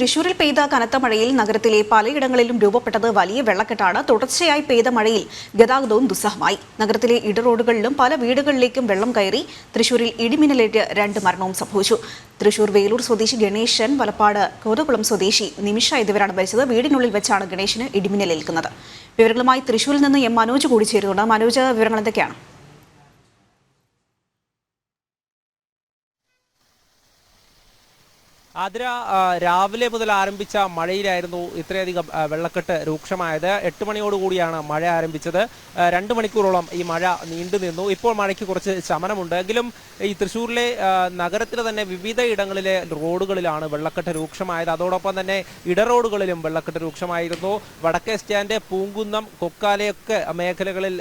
തൃശൂരിൽ പെയ്ത കനത്ത മഴയിൽ നഗരത്തിലെ പലയിടങ്ങളിലും രൂപപ്പെട്ടത് വലിയ വെള്ളക്കെട്ടാണ്. തുടർച്ചയായി പെയ്ത മഴയിൽ ഗതാഗതവും ദുസ്സഹമായി. നഗരത്തിലെ ഇടറോഡുകളിലും പല വീടുകളിലേക്കും വെള്ളം കയറി തൃശൂരിൽ ഇടിമിന്നലേറ്റ് രണ്ട് മരണവും സംഭവിച്ചു. തൃശൂർ വേലൂർ സ്വദേശി ഗണേശൻ വലപ്പാട് കോതകുളം സ്വദേശി നിമിഷ എന്നിവരാണ് മരിച്ചത്. വീടിനുള്ളിൽ വെച്ചാണ് ഗണേശന് ഇടിമിന്നലേൽക്കുന്നത്. വിവരങ്ങളുമായി തൃശൂരിൽ നിന്ന് എം മനോജ് കൂടി ചേരുന്നുണ്ട് മനോജ് വിവരങ്ങൾ എന്തൊക്കെയാണ്? ആതിര രാവിലെ മുതൽ ആരംഭിച്ച മഴയിലായിരുന്നു ഇത്രയധികം വെള്ളക്കെട്ട് രൂക്ഷമായത്. എട്ട് മണിയോടുകൂടിയാണ് മഴ ആരംഭിച്ചത്. രണ്ട് മണിക്കൂറോളം ഈ മഴ നീണ്ടു നിന്നു. ഇപ്പോൾ മഴയ്ക്ക് കുറച്ച് ശമനമുണ്ട്. എങ്കിലും ഈ തൃശ്ശൂരിലെ നഗരത്തിലെ തന്നെ വിവിധ ഇടങ്ങളിലെ റോഡുകളിലാണ് വെള്ളക്കെട്ട് രൂക്ഷമായത്. അതോടൊപ്പം തന്നെ ഇടറോഡുകളിലും വെള്ളക്കെട്ട് രൂക്ഷമായിരുന്നു. വടക്കേ സ്റ്റാൻഡ് പൂങ്കുന്നം കൊക്കാലയൊക്കെ മേഖലകളിൽ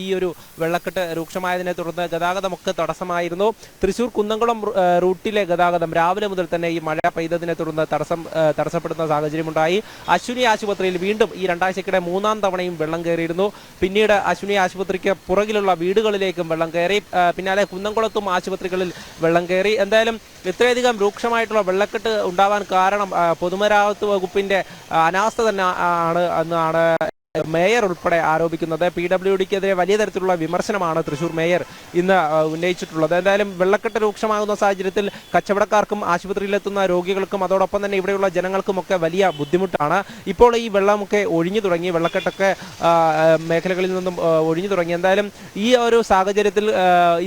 ഈ ഒരു വെള്ളക്കെട്ട് രൂക്ഷമായതിനെ തുടർന്ന് ഗതാഗതമൊക്കെ തടസ്സമായിരുന്നു. തൃശ്ശൂർ കുന്നംകുളം റൂട്ടിലെ ഗതാഗതം രാവിലെ മുതൽ തന്നെ ഈ മഴ പെയ്തതിനെ തുടർന്ന് തടസ്സം തടസ്സപ്പെടുന്ന സാഹചര്യമുണ്ടായി. അശ്വിനി ആശുപത്രിയിൽ വീണ്ടും ഈ രണ്ടാഴ്ചക്കിടെ മൂന്നാം തവണയും വെള്ളം കയറിയിരുന്നു. പിന്നീട് അശ്വിനി ആശുപത്രിക്ക് പുറകിലുള്ള വീടുകളിലേക്കും വെള്ളം കയറി പിന്നാലെ കുന്നംകുളത്തും ആശുപത്രികളിൽ വെള്ളം കയറി. എന്തായാലും ഇത്രയധികം രൂക്ഷമായിട്ടുള്ള വെള്ളക്കെട്ട് ഉണ്ടാവാൻ കാരണം പൊതുമരാമത്ത് വകുപ്പിന്റെ അനാസ്ഥ തന്നെ ആണ് എന്നാണ് മേയർ ഉൾപ്പെടെ ആരോപിക്കുന്നത് പി ഡബ്ല്യു ഡിക്കെതിരെ വലിയ തരത്തിലുള്ള വിമർശനമാണ് തൃശൂർ മേയർ ഇന്ന് ഉന്നയിച്ചിട്ടുള്ളത്. എന്തായാലും വെള്ളക്കെട്ട് രൂക്ഷമാകുന്ന സാഹചര്യത്തിൽ കച്ചവടക്കാർക്കും ആശുപത്രിയിലെത്തുന്ന രോഗികൾക്കും അതോടൊപ്പം തന്നെ ഇവിടെയുള്ള ജനങ്ങൾക്കുമൊക്കെ വലിയ ബുദ്ധിമുട്ടാണ്. ഇപ്പോൾ ഈ വെള്ളമൊക്കെ ഒഴിഞ്ഞു തുടങ്ങി വെള്ളക്കെട്ടൊക്കെ മേഖലകളിൽ നിന്നും ഒഴിഞ്ഞു തുടങ്ങി. എന്തായാലും ഈ ഒരു സാഹചര്യത്തിൽ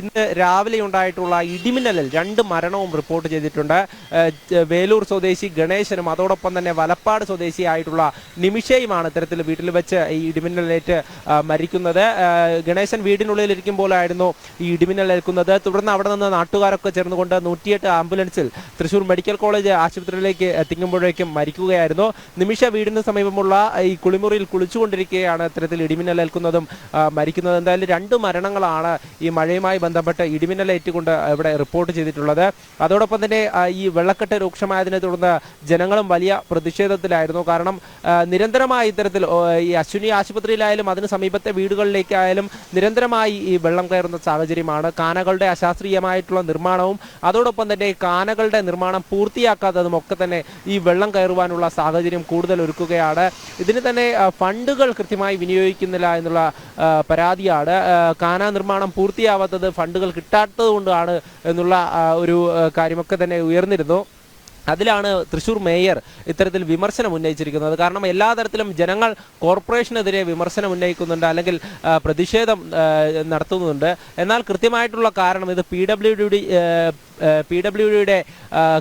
ഇന്ന് രാവിലെ ഉണ്ടായിട്ടുള്ള ഇടിമിന്നലിൽ രണ്ട് മരണവും റിപ്പോർട്ട് ചെയ്തിട്ടുണ്ട്. വേലൂർ സ്വദേശി ഗണേശനും അതോടൊപ്പം തന്നെ വലപ്പാട് സ്വദേശിയായിട്ടുള്ള നിമിഷയുമാണ് ഇത്തരത്തിൽ വീട്ടിൽ വെച്ച് ഈ ഇടിമിന്നലേറ്റ് മരിക്കുന്നത്. ഗണേശൻ വീടിനുള്ളിൽ ഇരിക്കുമ്പോഴായിരുന്നു ഈ ഇടിമിന്നലേൽക്കുന്നത് തുടർന്ന് അവിടെ നിന്ന് നാട്ടുകാരൊക്കെ ചേർന്നുകൊണ്ട് നൂറ്റിയെട്ട് ആംബുലൻസിൽ തൃശൂർ മെഡിക്കൽ കോളേജ് ആശുപത്രിയിലേക്ക് എത്തിക്കുമ്പോഴേക്കും മരിക്കുകയായിരുന്നു. നിമിഷ വീടിന് സമീപമുള്ള ഈ കുളിമുറിയിൽ കുളിച്ചുകൊണ്ടിരിക്കുകയാണ് ഇത്തരത്തിൽ ഇടിമിന്നലേൽക്കുന്നതും മരിക്കുന്നത്. എന്തായാലും രണ്ട് മരണങ്ങളാണ് ഈ മഴയുമായി ബന്ധപ്പെട്ട് ഇടിമിന്നലേറ്റുകൊണ്ട് ഇവിടെ റിപ്പോർട്ട് ചെയ്തിട്ടുള്ളത്. അതോടൊപ്പം തന്നെ ഈ വെള്ളക്കെട്ട് രൂക്ഷമായതിനെ തുടർന്ന് ജനങ്ങളും വലിയ പ്രതിഷേധത്തിലായിരുന്നു. കാരണം നിരന്തരമായി ഇത്തരത്തിൽ ഈ അശ്വിനി ആശുപത്രിയിലായാലും അതിന് സമീപത്തെ വീടുകളിലേക്കായാലും നിരന്തരമായി ഈ വെള്ളം കയറുന്ന സാഹചര്യമാണ്. കാനകളുടെ അശാസ്ത്രീയമായിട്ടുള്ള നിർമ്മാണവും അതോടൊപ്പം തന്നെ കാനകളുടെ നിർമ്മാണം പൂർത്തിയാക്കാത്തതും ഒക്കെ തന്നെ ഈ വെള്ളം കയറുവാനുള്ള സാഹചര്യം കൂടുതൽ ഒരുക്കുകയാണ്. ഇതിന് തന്നെ ഫണ്ടുകൾ കൃത്യമായി വിനിയോഗിക്കുന്നില്ല എന്നുള്ള പരാതിയാണ്. കാന നിർമ്മാണം പൂർത്തിയാവാത്തത് ഫണ്ടുകൾ കിട്ടാത്തത് കൊണ്ടാണ് എന്നുള്ള ഒരു കാര്യമൊക്കെ തന്നെ ഉയർന്നിരുന്നു. അതിലാണ് തൃശൂർ മേയർ ഇത്തരത്തിൽ വിമർശനം ഉന്നയിച്ചിരിക്കുന്നത്. കാരണം എല്ലാ തരത്തിലും ജനങ്ങൾ കോർപ്പറേഷനെതിരെ വിമർശനം ഉന്നയിക്കുന്നുണ്ട് അല്ലെങ്കിൽ പ്രതിഷേധം നടത്തുന്നുണ്ട്. എന്നാൽ കൃത്യമായിട്ടുള്ള കാരണം ഇത് P W D P W ഡിയുടെ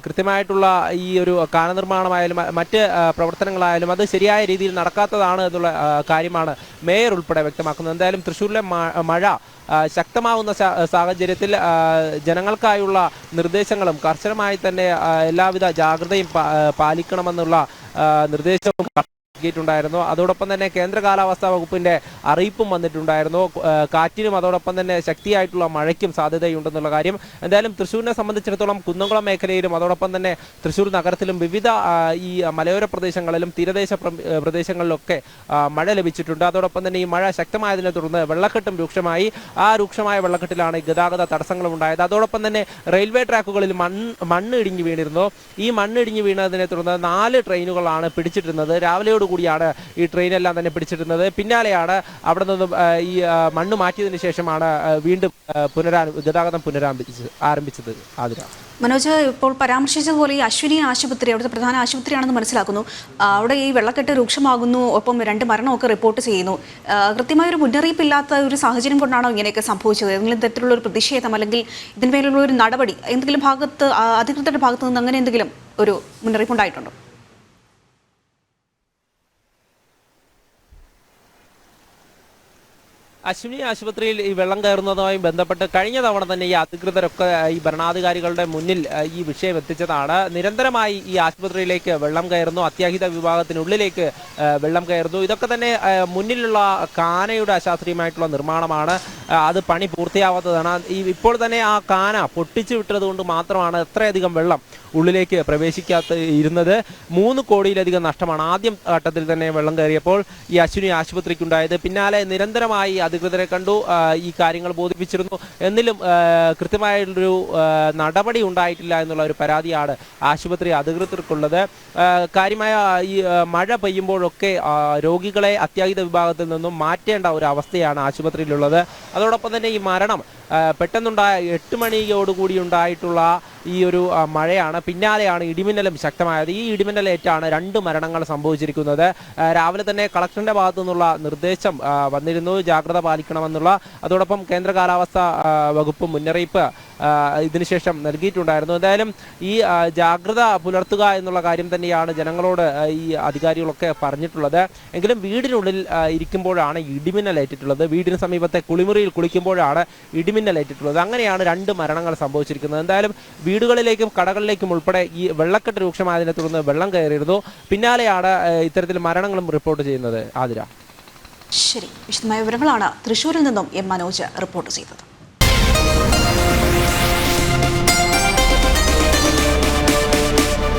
കൃത്യമായിട്ടുള്ള ഈ ഒരു കാനനിർമ്മാണമായാലും മറ്റ് പ്രവർത്തനങ്ങളായാലും അത് ശരിയായ രീതിയിൽ നടക്കാത്തതാണ് എന്നുള്ള കാര്യമാണ് മേയർ ഉൾപ്പെടെ വ്യക്തമാക്കുന്നത്. എന്തായാലും തൃശ്ശൂരിലെ മഴ ശക്തമാവുന്ന സാഹചര്യത്തിൽ ജനങ്ങൾക്കായുള്ള നിർദ്ദേശങ്ങളും കർശനമായി തന്നെ എല്ലാവിധ ജാഗ്രതയും പാലിക്കണമെന്നുള്ള നിർദ്ദേശവും നൽകിയിട്ടുണ്ടായിരുന്നു. അതോടൊപ്പം തന്നെ കേന്ദ്ര കാലാവസ്ഥാ വകുപ്പിന്റെ അറിയിപ്പും വന്നിട്ടുണ്ടായിരുന്നു. കാറ്റിനും അതോടൊപ്പം തന്നെ ശക്തിയായിട്ടുള്ള മഴയ്ക്കും സാധ്യതയുണ്ടെന്നുള്ള കാര്യം. എന്തായാലും തൃശ്ശൂരിനെ സംബന്ധിച്ചിടത്തോളം കുന്നംകുളം മേഖലയിലും അതോടൊപ്പം തന്നെ തൃശ്ശൂർ നഗരത്തിലും വിവിധ ഈ മലയോര പ്രദേശങ്ങളിലും തീരദേശ പ്രദേശങ്ങളിലൊക്കെ മഴ ലഭിച്ചിട്ടുണ്ട്. അതോടൊപ്പം തന്നെ ഈ മഴ ശക്തമായതിനെ തുടർന്ന് വെള്ളക്കെട്ടും രൂക്ഷമായി. ആ രൂക്ഷമായ വെള്ളക്കെട്ടിലാണ് ഗതാഗത തടസ്സങ്ങളും ഉണ്ടായത് അതോടൊപ്പം തന്നെ റെയിൽവേ ട്രാക്കുകളിൽ മണ്ണ് മണ്ണ് ഇടിഞ്ഞു വീണിരുന്നു. ഈ മണ്ണ് ഇടിഞ്ഞു വീണതിനെ തുടർന്ന് നാല് ട്രെയിനുകളാണ് പിടിച്ചിട്ടിരുന്നത്. രാവിലെയോടുകൂടിയാണ് ഈ ട്രെയിനെല്ലാം തന്നെ പിടിച്ചിരുന്നത്. പിന്നാലെയാണ് അവിടെ നിന്നും ഈ മണ്ണ് മാറ്റിയതിന് ശേഷമാണ് വീണ്ടും പുനരാ ഗതാഗതം പുനരാരംഭിച്ചത് ആരംഭിച്ചത് ആതിര. മനോജ് ഇപ്പോൾ പരാമർശിച്ചതുപോലെ ഈ അശ്വിനി ആശുപത്രി അവിടുത്തെ പ്രധാന ആശുപത്രിയാണെന്ന് മനസ്സിലാക്കുന്നു. അവിടെ ഈ വെള്ളക്കെട്ട് രൂക്ഷമാകുന്നു ഒപ്പം രണ്ട് മരണമൊക്കെ റിപ്പോർട്ട് ചെയ്യുന്നു. കൃത്യമായ ഒരു മുന്നറിയിപ്പില്ലാത്ത ഒരു സാഹചര്യം കൊണ്ടാണോ ഇങ്ങനെയൊക്കെ സംഭവിച്ചത്? ഏതെങ്കിലും തരത്തിലുള്ള ഒരു പ്രതിഷേധം അല്ലെങ്കിൽ ഇതിന്മേലുള്ള ഒരു നടപടി എന്തെങ്കിലും ഭാഗത്ത് അധികൃതരുടെ ഭാഗത്ത് നിന്ന് അങ്ങനെ എന്തെങ്കിലും ഒരു മുന്നറിയിപ്പ് ഉണ്ടായിട്ടുണ്ടോ? അശ്വിനി ആശുപത്രിയിൽ ഈ വെള്ളം കയറുന്നതുമായി ബന്ധപ്പെട്ട് കഴിഞ്ഞ തവണ തന്നെ ഈ അധികൃതരൊക്കെ ഈ ഭരണാധികാരികളുടെ മുന്നിൽ ഈ വിഷയം എത്തിച്ചതാണ്. നിരന്തരമായി ഈ ആശുപത്രിയിലേക്ക് വെള്ളം കയറുന്നു. അത്യാഹിത വിഭാഗത്തിനുള്ളിലേക്ക് വെള്ളം കയറുന്നു. ഇതൊക്കെ തന്നെ മുന്നിലുള്ള കാനയുടെ അശാസ്ത്രീയമായിട്ടുള്ള നിർമ്മാണമാണ്. അത് പണി പൂർത്തിയാവാത്തതാണ്. ഈ ഇപ്പോൾ തന്നെ ആ കാന പൊട്ടിച്ചു വിട്ടത് കൊണ്ട് മാത്രമാണ് എത്രയധികം വെള്ളം ഉള്ളിലേക്ക് പ്രവേശിക്കാത്ത ഇരുന്നത്. മൂന്ന് കോടിയിലധികം നഷ്ടമാണ്. ആദ്യം ഘട്ടത്തിൽ തന്നെ വെള്ളം കയറിയപ്പോൾ ഈ അശ്വിനി ആശുപത്രിക്കുണ്ടായത്. പിന്നാലെ നിരന്തരമായി അധികൃതരെ കണ്ടു. ഈ കാര്യങ്ങൾ ബോധിപ്പിച്ചിരുന്നു. എന്നിലും കൃത്യമായൊരു നടപടി ഉണ്ടായിട്ടില്ല എന്നുള്ള ഒരു പരാതിയാണ് ആശുപത്രി അധികൃതർക്കുള്ളത്. കാര്യമായ ഈ മഴ പെയ്യുമ്പോഴൊക്കെ രോഗികളെ അത്യാഹിത വിഭാഗത്തിൽ നിന്നും മാറ്റേണ്ട ഒരു അവസ്ഥയാണ് ആശുപത്രിയിലുള്ളത്. അതോടൊപ്പം തന്നെ ഈ മരണം പെട്ടെന്നുണ്ടായ എട്ട് മണിയോടുകൂടി ഉണ്ടായിട്ടുള്ള ഈ ഒരു മഴയാണ്. പിന്നാലെയാണ് ഇടിമിന്നലും ശക്തമായത്. ഈ ഇടിമിന്നലേറ്റാണ് രണ്ട് മരണങ്ങൾ സംഭവിച്ചിരിക്കുന്നത്. രാവിലെ തന്നെ കളക്ടറിന്റെ ഭാഗത്തു നിന്നുള്ള നിർദ്ദേശം വന്നിരുന്നു. ജാഗ്രത പാലിക്കണമെന്നുള്ള അതോടൊപ്പം കേന്ദ്ര കാലാവസ്ഥ വകുപ്പ് മുന്നറിയിപ്പ് ഇതിനുശേഷം നൽകിയിട്ടുണ്ടായിരുന്നു. എന്തായാലും ഈ ജാഗ്രത പുലർത്തുക എന്നുള്ള കാര്യം തന്നെയാണ് ജനങ്ങളോട് ഈ അധികാരികളൊക്കെ പറഞ്ഞിട്ടുള്ളത്. എങ്കിലും വീടിനുള്ളിൽ ഇരിക്കുമ്പോഴാണ് ഇടിമിന്നലേറ്റിട്ടുള്ളത്. വീടിന് സമീപത്തെ കുളിമുറിയിൽ കുളിക്കുമ്പോഴാണ് ഇടിമിന്നലേറ്റിട്ടുള്ളത്. അങ്ങനെയാണ് രണ്ട് മരണങ്ങൾ സംഭവിച്ചിരിക്കുന്നത്. എന്തായാലും വീടുകളിലേക്കും കടകളിലേക്കും ഉൾപ്പെടെ ഈ വെള്ളക്കെട്ട് രൂക്ഷമായതിനെ തുടർന്ന് വെള്ളം കയറിയിരുന്നു. പിന്നാലെയാണ് ഇത്തരത്തിൽ മരണങ്ങളും റിപ്പോർട്ട് ചെയ്യുന്നത്. ആതിര. ശരി വിശദമായ വിവരങ്ങളാണ് തൃശൂരിൽ നിന്നും എം മനോജ് റിപ്പോർട്ട് ചെയ്തത്.